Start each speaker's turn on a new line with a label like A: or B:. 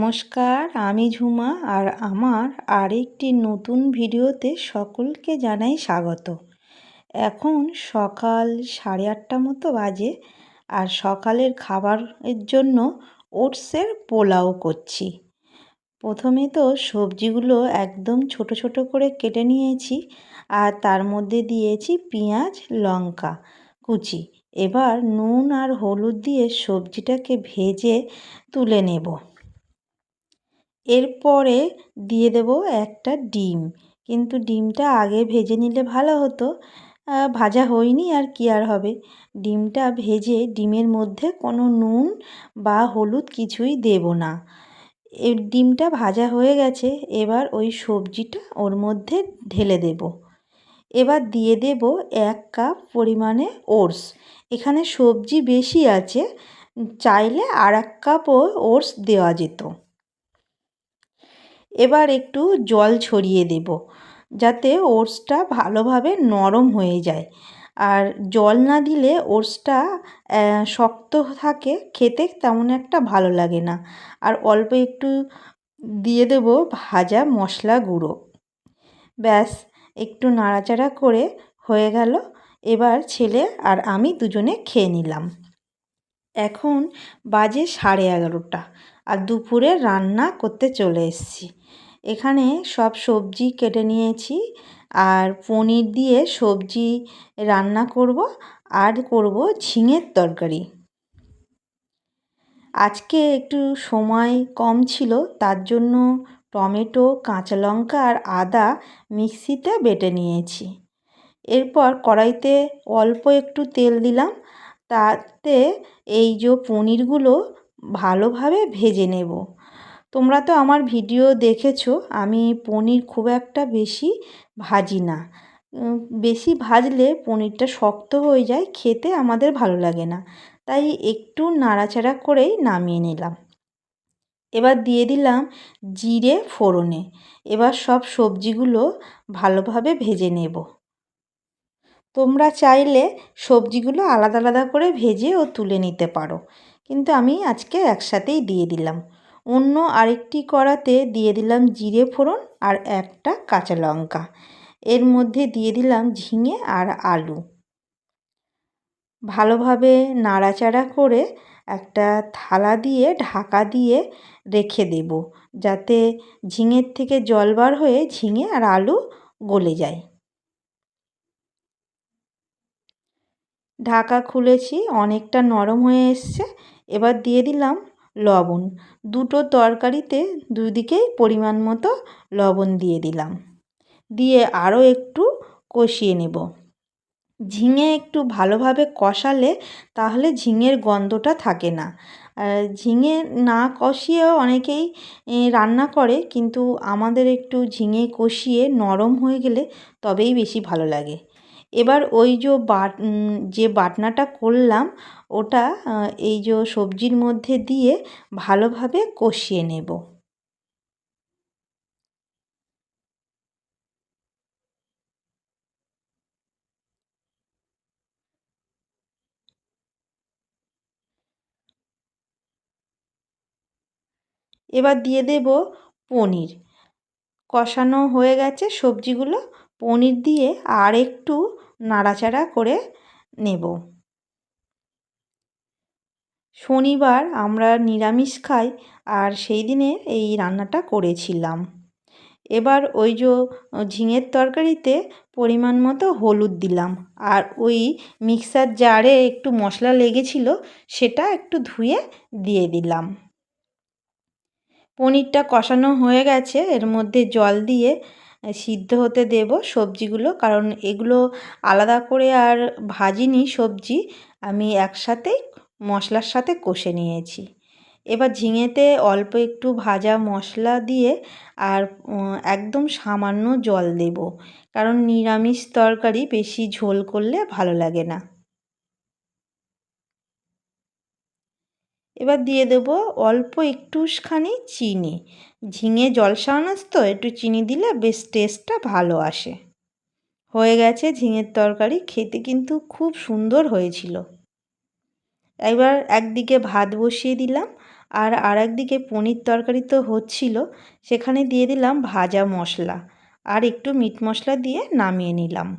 A: নমস্কার, আমি ঝুমা আর আমার আরেকটি নতুন ভিডিওতে সকলকে জানাই স্বাগত। এখন সকাল সাড়ে আটটা মতো বাজে আর সকালের খাবারের জন্য ওটসের পোলাও করছি। প্রথমে তো সবজিগুলো একদম ছোট ছোট করে কেটে নিয়েছি আর তার মধ্যে দিয়েছি পেঁয়াজ, লঙ্কা, কুচি। এবার নুন আর হলুদ দিয়ে সবজিটাকে ভেজে তুলে নেব। এরপরে দিয়ে দেব একটা ডিম। কিন্তু ডিমটা আগে ভেজে নিলে ভালো হতো। ভাজা হয়নি আর কি আর হবে। ডিমটা ভেজে ডিমের মধ্যে কোনো নুন বা হলুদ কিছুই দেব না। ডিমটা ভাজা হয়ে গেছে। এবার ওই সবজিটা ওর মধ্যে ঢেলে দেব। এবার দিয়ে দেব এক কাপ পরিমাণে ওটস। এখানে সবজি বেশি আছে। চাইলে আর এক কাপও ওটস দেওয়া যেত। এবার একটু জল ছড়িয়ে দেব, যাতে ওটসটা ভালোভাবে নরম হয়ে যায়। আর জল না দিলে ওটসটা শক্ত থাকে, খেতে তেমন একটা ভালো লাগে না। আর অল্প একটু দিয়ে দেব ভাজা মশলা গুঁড়ো। ব্যাস, একটু নাড়াচাড়া করে হয়ে গেল। এবার ছেলে আর আমি দুজনে খেয়ে নিলাম। এখন বাজে সাড়ে এগারোটা আর দুপুরে রান্না করতে চলে এসেছি। এখানে সব সবজি কেটে নিয়েছি আর পনির দিয়ে সবজি রান্না করব আর করব ঝিঙের তরকারি। আজকে একটু সময় কম ছিল, তার জন্য টমেটো, কাঁচা লঙ্কা আর আদা মিক্সিতে বেটে নিয়েছি। এরপর কড়াইতে অল্প একটু তেল দিলাম তাতে এই যে পনিরগুলো ভালোভাবে ভেজে নেব। তোমরা তো আমার ভিডিও দেখেছ, আমি পনির খুব একটা বেশি ভাজি না। বেশি ভাজলে পনিরটা শক্ত হয়ে যায়, খেতে আমাদের ভালো লাগে না। তাই একটু নাড়াচাড়া করেই নামিয়ে নিলাম। এবার দিয়ে দিলাম জিরে ফোড়নে। এবার সব সবজিগুলো ভালোভাবে ভেজে নেব। তোমরা চাইলে সবজিগুলো আলাদা আলাদা করে ভেজে ও তুলে নিতে পারো। কিন্তু আমি আজকে একসাথেই দিয়ে দিলাম। অন্য আরেকটি কড়াতে দিয়ে দিলাম জিরে ফোড়ন আর একটা কাঁচা লঙ্কা। এর মধ্যে দিয়ে দিলাম ঝিঙে আর আলু। ভালোভাবে নাড়াচাড়া করে একটা থালা দিয়ে, ঢাকা দিয়ে রেখে দেব, যাতে ঝিঙের থেকে জল বার হয়ে ঝিঙে আর আলু গলে যায়। ঢাকা খুলেছি, অনেকটা নরম হয়ে এসছে। এবার দিয়ে দিলাম লবণ। দুটো তরকারিতে দুদিকেই পরিমাণ মতো লবণ দিয়ে দিলাম। দিয়ে আরও একটু কষিয়ে নেব। ঝিঙে একটু ভালোভাবে কষালে তাহলে ঝিঙের গন্ধটা থাকে না। ঝিঙে না কষিয়েও অনেকেই রান্না করে, কিন্তু আমাদের একটু ঝিঙে কষিয়ে নরম হয়ে গেলে তবেই বেশি ভালো লাগে। এবার ওই যে বাট যে বাটনাটা করলাম, ওটা এই যে সবজির মধ্যে দিয়ে ভালোভাবে কষিয়ে নেব। এবার দিয়ে দেব পনির। কষানো হয়ে গেছে সবজিগুলো। পনির দিয়ে আর একটু নাড়াচাড়া করে নেব। শনিবার আমরা নিরামিষ খাই আর সেই দিনে এই রান্নাটা করেছিলাম। এবার ওই যে ঝিঙের তরকারিতে পরিমাণ মতো হলুদ দিলাম আর ওই মিক্সার জারে একটু মশলা লেগেছিল সেটা একটু ধুয়ে দিয়ে দিলাম। পনিরটা কষানো হয়ে গেছে, এর মধ্যে জল দিয়ে সিদ্ধ হতে দেব সবজিগুলো। কারণ এগুলো আলাদা করে আর ভাজিনি সবজি। আমি একসাথেই মশলার সাথে কষে নিয়েছি। এবার ঝিঙেতে অল্প একটু ভাজা মশলা দিয়ে আর একদম সামান্য জল দেব। কারণ নিরামিষ তরকারি বেশি ঝোল করলে ভালো লাগে না। এবার দিয়ে দেব অল্প একটুখানি চিনি। ঝিঙে জলসা আনাজ তো, একটু চিনি দিলে বেশ টেস্টটা ভালো আসে। হয়ে গেছে ঝিঙের তরকারি, খেতে কিন্তু খুব সুন্দর হয়েছিল। এবার একদিকে ভাত বসিয়ে দিলাম, আর আর একদিকে পনির তরকারি তো হচ্ছিল, সেখানে দিয়ে দিলাম ভাজা মশলা, আর একটু মিট মশলা দিয়ে নামিয়ে নিলাম।